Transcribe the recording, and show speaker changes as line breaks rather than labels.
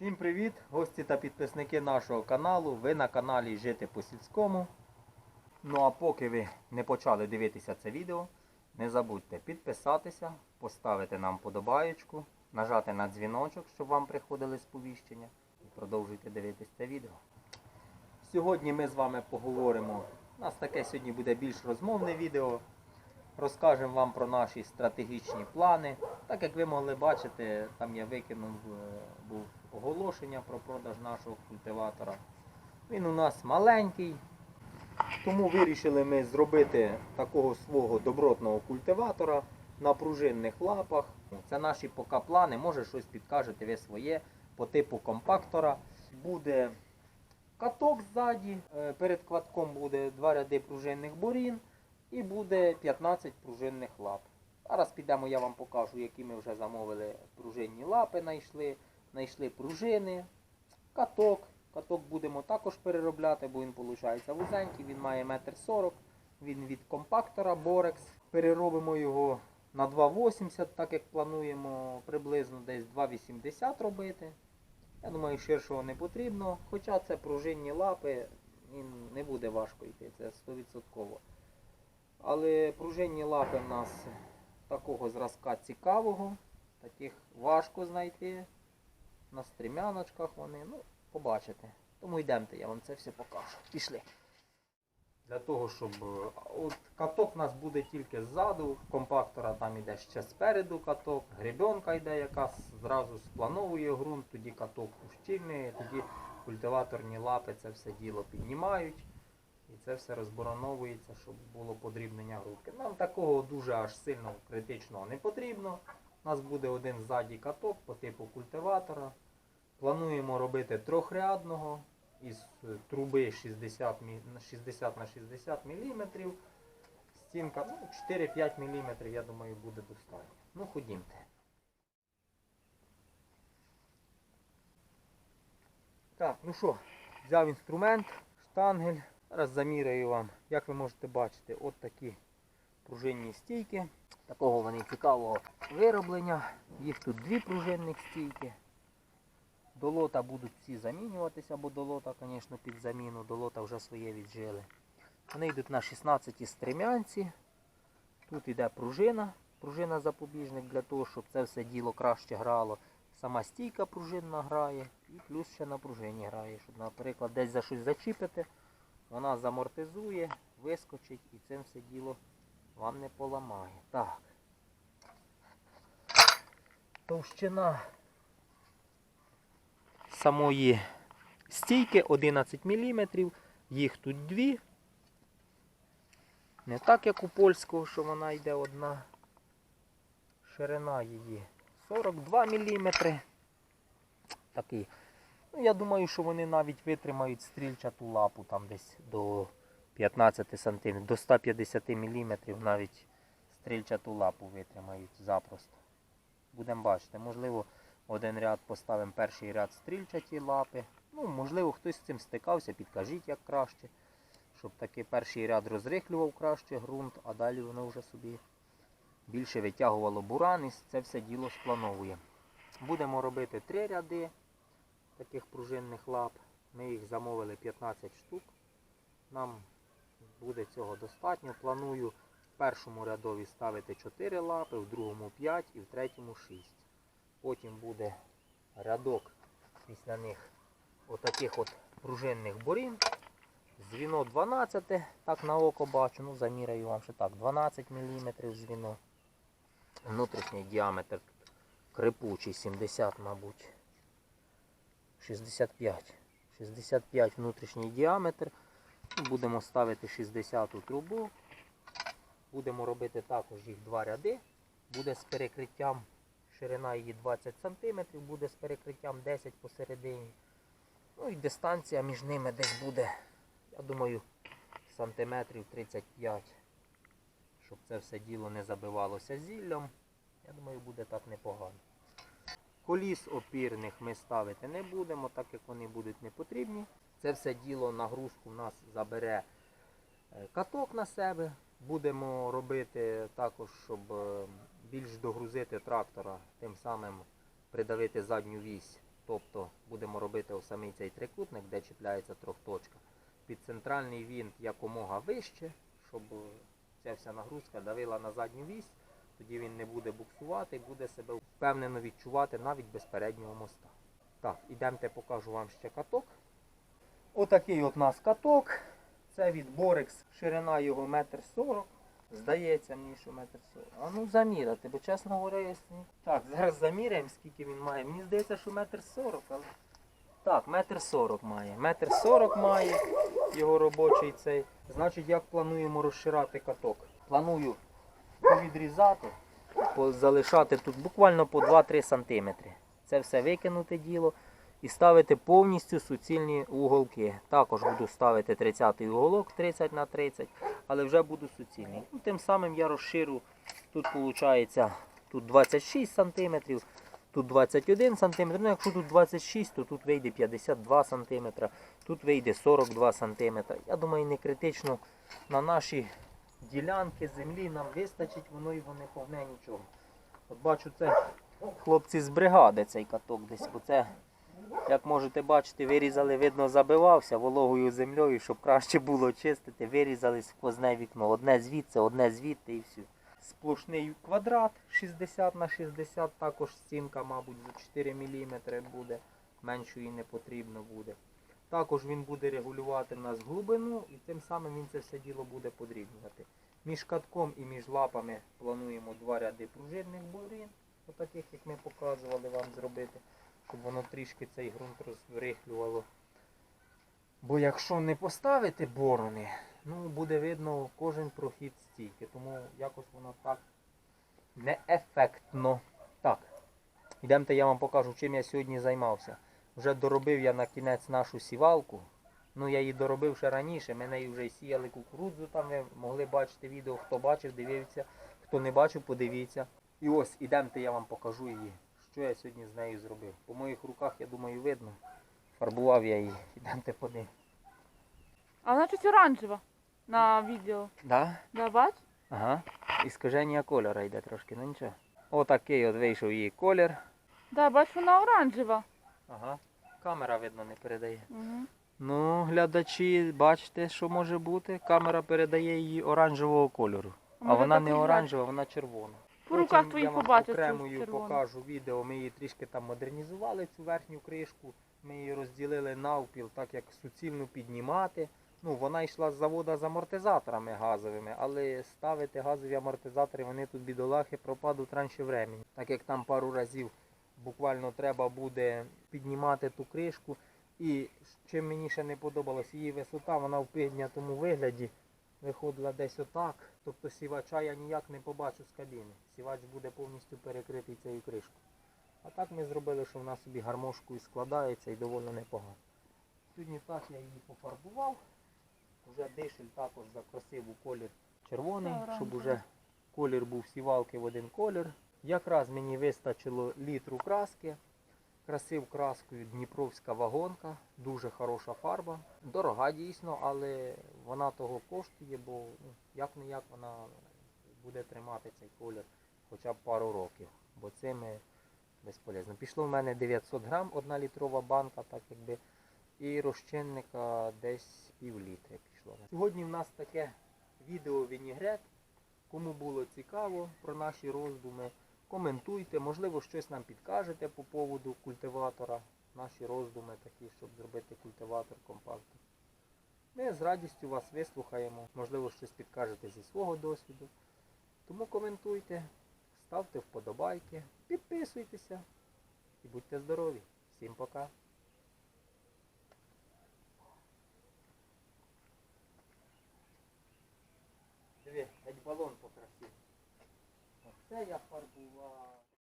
Всім привіт, гості та підписники нашого каналу. Ви на каналі Жити по сільському. Ну а поки ви не почали дивитися це відео, не забудьте підписатися, поставити нам подобаєчку, нажати на дзвіночок, щоб вам приходили сповіщення. І продовжуйте дивитися це відео. Сьогодні ми з вами поговоримо. У нас таке сьогодні буде більш розмовне відео. Розкажемо вам про наші стратегічні плани. Так як ви могли бачити, там я викинув е, був оголошення про продаж нашого культиватора. Він у нас маленький, тому вирішили ми зробити такого свого добротного культиватора на пружинних лапах. Це наші поки плани, може щось підкажете ви своє по типу компактора. Буде каток ззаді, е, перед кватком буде два ряди пружинних борін і буде 15 пружинних лап. Зараз підемо, я вам покажу, які ми вже замовили пружинні лапи, знайшли, знайшли пружини, каток. Каток будемо також переробляти, бо він виходить вузенький, він має 1,40 м, він від компактора Borex. Переробимо його на 2,80, так як плануємо приблизно десь 2,80 робити. Я думаю, ширшого не потрібно. Хоча це пружинні лапи, він не буде важко йти, це 100%. Але пружинні лапи в нас такого зразка цікавого, таких важко знайти. На стрімяночках вони, ну, побачите. Тому йдемте, я вам це все покажу. Пішли. Для того, щоб. е, От каток у нас буде тільки ззаду, компактора там іде ще спереду каток, гребенка йде, яка зразу сплановує ґрунт, тоді каток ущільнює, тоді культиваторні лапи це все діло піднімають. І це все розбороновується, щоб було подрібнення грудки. Нам такого дуже аж сильно критичного не потрібно. У нас буде один ззаді каток по типу культиватора. Плануємо робити трьохрядного із труби 60, мі- на 60 на 60 мм. Стінка ну, 4-5 мм, я думаю, буде достатньо. Ну, ходімте. Так, ну що, взяв інструмент, штангель. Зараз заміряю вам, як ви можете бачити, от такі пружинні стійки. Такого вони цікавого вироблення. Їх тут дві пружинних стійки. До лота будуть ці замінюватися, бо до лота, звісно, під заміну, до лота вже своє віджили. Вони йдуть на 16 стремянці. Тут йде пружина, пружина запобіжник для того, щоб це все діло краще грало. Сама стійка пружинна грає і плюс ще на пружині грає, щоб, наприклад, десь за щось зачіпити, вона замортизує, вискочить і цим все діло вам не поламає. Так. Товщина самої стійки 11 мм, їх тут дві. Не так, як у польського, що вона йде одна. Ширина її 42 мм. Такий. Ну, я думаю, що вони навіть витримають стрільчату лапу там десь до 15 см, до 150 мм навіть стрільчату лапу витримають запросто. Будемо бачити. Можливо, один ряд поставимо перший ряд стрільчаті лапи. Ну, можливо, хтось з цим стикався, підкажіть, як краще. Щоб таки перший ряд розрихлював краще ґрунт, а далі воно вже собі більше витягувало буран і це все діло сплановує. Будемо робити три ряди таких пружинних лап. Ми їх замовили 15 штук. Нам буде цього достатньо. Планую в першому рядові ставити 4 лапи, в другому 5 і в третьому 6. Потім буде рядок після них отаких от пружинних борін. Звіно 12, так на око бачу, ну заміряю вам ще так, 12 мм звіно. Внутрішній діаметр крипучий, 70, мабуть. 65. 65 внутрішній діаметр. Будемо ставити 60 трубу. Будемо робити також їх два ряди. Буде з перекриттям, ширина її 20 см, буде з перекриттям 10 посередині. Ну і дистанція між ними десь буде, я думаю, сантиметрів 35, щоб це все діло не забивалося зіллям. Я думаю, буде так непогано. Коліс опірних ми ставити не будемо, так як вони будуть не потрібні. Це все діло нагрузку в нас забере е, каток на себе. Будемо робити також, щоб е, більш догрузити трактора, тим самим придавити задню вісь тобто будемо робити самий цей трикутник, де чіпляється трьохточка. Під центральний вінт якомога вище, щоб е, ця вся нагрузка давила на задню вісь, тоді він не буде буксувати, буде себе впевнено відчувати навіть без переднього моста. Так, ідемте покажу вам ще каток. Отакий от у нас каток. Це від Borex, ширина його метр сорок. Здається мені, що метр сорок. А ну заміряти, бо чесно говоря, я Так, зараз заміряємо, скільки він має. Мені здається, що метр сорок, але. Так, метр сорок має. Метр сорок має його робочий цей. Значить, як плануємо розширати каток? Планую повідрізати, залишати тут буквально по 2-3 см. Це все викинути діло і ставити повністю суцільні уголки. Також буду ставити 30-й уголок 30 на 30, але вже буду суцільний. Ну, тим самим я розширю, тут виходить тут 26 см, тут 21 см. Ну, якщо тут 26, то тут вийде 52 см, тут вийде 42 см. Я думаю, не критично на наші ділянки землі нам вистачить, воно його не повне нічого. От бачу, це хлопці з бригади цей каток десь, бо це як можете бачити, вирізали, видно, забивався вологою землею, щоб краще було чистити. Вирізали сквозне вікно. Одне звідси, одне звідти і все. Сплошний квадрат 60 на 60, також стінка, мабуть, за 4 мм буде. Меншої не потрібно буде. Також він буде регулювати в нас глибину і тим самим він це все діло буде подрібнювати. Між катком і між лапами плануємо два ряди пружинних борин, отаких, як ми показували вам зробити щоб воно трішки цей ґрунт розрихлювало. Бо якщо не поставити борони, ну буде видно кожен прохід стійки, тому якось воно так неефектно. Так, йдемте, я вам покажу, чим я сьогодні займався. Вже доробив я на кінець нашу сівалку. Ну я її доробив ще раніше, ми нею вже сіяли кукурудзу, там ви могли бачити відео, хто бачив, дивився, хто не бачив, подивіться. І ось ідемте, я вам покажу її, що я сьогодні з нею зробив. По моїх руках, я думаю, видно. Фарбував я її. Ідемте подивимось.
А вона щось оранжева на відео.
Да?
Да, бач?
Ага. Іскаження кольора йде трошки, ну нічого. Отакий от вийшов її колір.
Да, бач, вона оранжева.
Ага. Камера, видно, не передає.
Угу.
Ну, глядачі, бачите, що може бути. Камера передає її оранжевого кольору. А вона не оранжева, вона червона.
По руках твоїх
я
побачиш
окремою покажу відео. Ми її трішки там модернізували, цю верхню кришку. Ми її розділили навпіл, так як суцільну піднімати. Ну, вона йшла з заводу з амортизаторами газовими, але ставити газові амортизатори, вони тут бідолахи пропадуть раніше времени. Так як там пару разів буквально треба буде піднімати ту кришку. І чим мені ще не подобалось, її висота, вона в піднятому вигляді виходила десь отак. Тобто сівача я ніяк не побачу з кабіни. Сівач буде повністю перекритий цією кришкою. А так ми зробили, що вона собі гармошкою складається і доволі непогано. Сьогодні так я її пофарбував. Вже дишель також закрасив у колір червоний, щоб уже колір був сівалки в один колір. Якраз мені вистачило літру краски. Красив краскою Дніпровська вагонка, дуже хороша фарба. Дорога дійсно, але вона того коштує, бо ну, як не як вона буде тримати цей колір хоча б пару років. Бо цими безполезно. Пішло в мене 900 грам, одна літрова банка, так якби, і розчинника десь пів літри пішло. Сьогодні в нас таке відео вінігрет. Кому було цікаво про наші роздуми, коментуйте, можливо, щось нам підкажете по поводу культиватора, наші роздуми такі, щоб зробити культиватор компактор. Ми з радістю вас вислухаємо, можливо, щось підкажете зі свого досвіду. Тому коментуйте, ставте вподобайки, підписуйтеся і будьте здорові. Всім пока! Диви, геть балон Оце я фарбував.